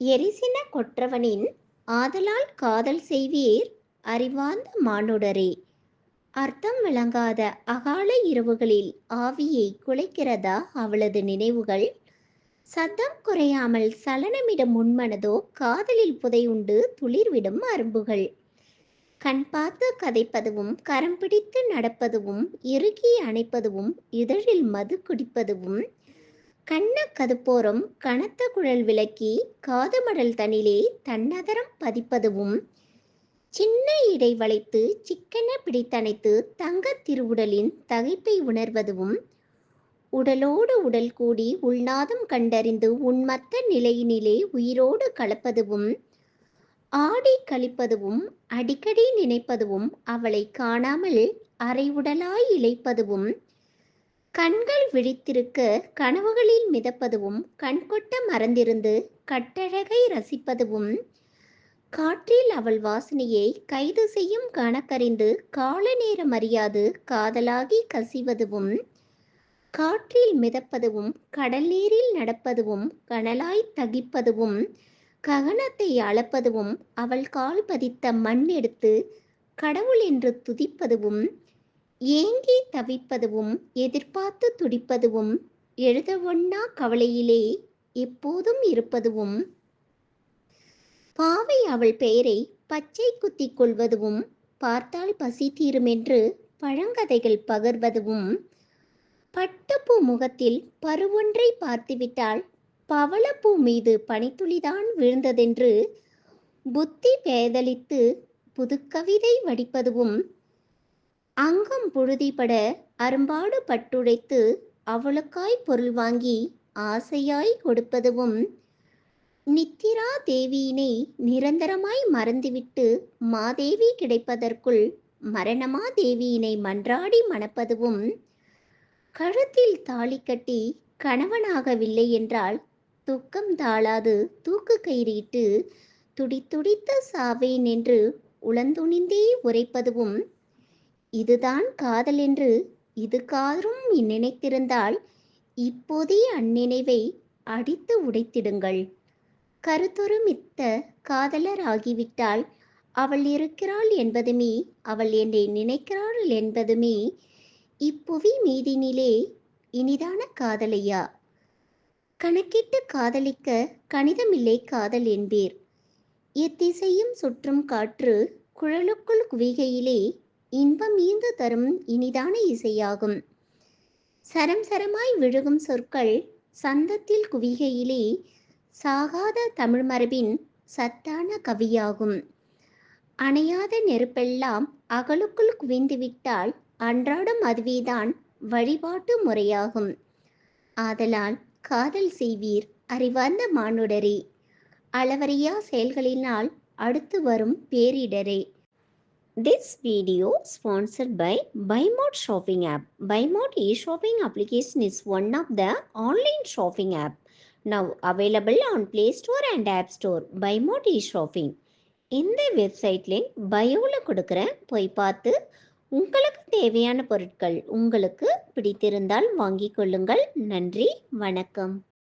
எரிசின கொற்றவனின் ஆதலால் காதல் செய்வீர் அறிவார்ந்த மானுடரே. அர்த்தம் விளங்காத அகால இரவுகளில் ஆவியை குலைக்கிறதா அவளது நினைவுகள்? சத்தம் குறையாமல் சலனமிடும் முன்மனதோ காதலில் புதையுண்டு துளிர்விடும் அரும்புகள். கண் பார்த்து கதைப்பதுவும் கரம் பிடித்து நடப்பதுவும் இறுகி அணைப்பதுவும் இதழில் மது குடிப்பதுவும் கண்ண கதுப்போரம் கனத்த குழல் விளக்கி காதுமடல் தனிலே தன்னதரம் பதிப்பதுவும் சின்ன இடை வளைத்து சிக்கென பிடித்தணைத்து தங்கத் திருவுடலின் தகைப்பை உணர்வதுவும் உடலோடு உடல் கூடி உள்நாதம் கண்டறிந்து உன்மத்த நிலையினிலே உயிரோடு கலப்பதுவும் ஆடி கழிப்பதுவும் அடிக்கடி நினைப்பதுவும் அவளை காணாமல் அரை உடலாய் இழைப்பதுவும் கண்கள் விழித்திருக்க கனவுகளில் மிதப்பதுவும் கண்கொட்ட மறந்திருந்து கட்டழகை ரசிப்பதுவும் காற்றில் அவள் வாசனையை கைது செய்யும் கணக்கறிந்து கால நேரம் அறியாது காதலாகி கசிவதுவும் காற்றில் மிதப்பதுவும் கடல் நீரில் நடப்பதுவும் கனலாய் தகிப்பதுவும் ககனத்தை அளப்பதுவும் அவள் கால் பதித்த மண் எடுத்து கடவுள் என்று துதிப்பதுவும் ஏங்கி தவிப்பதுவும் எதிர்பார்த்து துடிப்பதுவும் எழுத ஒண்ணா கவலையிலே எப்போதும் இருப்பதுவும் பாவை அவள் பெயரை பச்சை குத்தி கொள்வதும் பார்த்தால் பசி தீருமென்று பழங்கதைகள் பகர்வதும் பட்டுப்பூ முகத்தில் பருவொன்றை பார்த்துவிட்டால் பவளப்பூ மீது பனித்துளிதான் விழுந்ததென்று புத்தி பேதலித்து புதுக்கவிதை வடிப்பதுவும் அங்கம் புழுதிபட அரும்பாடு பட்டுடைத்து அவளுக்காய் பொருள் வாங்கி ஆசையாய் கொடுப்பதுவும் நித்திரா தேவியினை நிரந்தரமாய் மறந்துவிட்டு மாதேவி கிடைப்பதற்குள் மரணமா தேவியினை மன்றாடி மணப்பதுவும் கழுத்தில் தாலி கட்டி கணவனாகவில்லை என்றால் துக்கம் தாளாது தூக்கு கயிறிட்டு துடித்துடித்த சாவேன் என்று உளந்துணிந்தே உரைப்பதுவும் இதுதான் காதல் என்று இது காரும் நினைத்திருந்தால் இப்போதே அந்நினைவை அடித்து உடைத்திடுங்கள். கருத்தொரு மித்த காதலர் ஆகிவிட்டால் அவள் இருக்கிறாள் என்பதுமே அவள் என்னை நினைக்கிறாள் என்பதுமே இப்புவி மீதினிலே இனிதான காதலையா? கணக்கிட்டு காதலிக்க கணிதமில்லை காதல் என்பீர். எத்திசையும் சுற்றும் காற்று குழலுக்குள் குவிகையிலே இன்பம் ஈந்து தரும் இனிதான இசையாகும். சரம் சரமாய் விழுகும் சொற்கள் சந்தத்தில் குவிகையிலே சாகாத தமிழ் மரபின் சத்தான கவியாகும். அணையாத நெருப்பெல்லாம் அகலுக்குள் குவிந்துவிட்டால் அன்றாடம் அதுவேதான் வழிபாட்டு முறையாகும். ஆதலால் காதல் செய்வீர் அறிவார்ந்த மானுடரே. அளவறியா செயல்களினால் அடுத்து வரும் பேரிடரே. This video sponsored by BuyMode shopping app. BuyMode e-shopping application is one of the online shopping app now available on Play Store and App Store. BuyMode e-shopping. இந்த வெப்சைட் லிங்க் பயோவில் கொடுக்குறேன் போய் பார்த்து உங்களுக்கு தேவையான பொருட்கள் உங்களுக்கு பிடித்திருந்தால் வாங்கிக் கொள்ளுங்கள் நன்றி வணக்கம்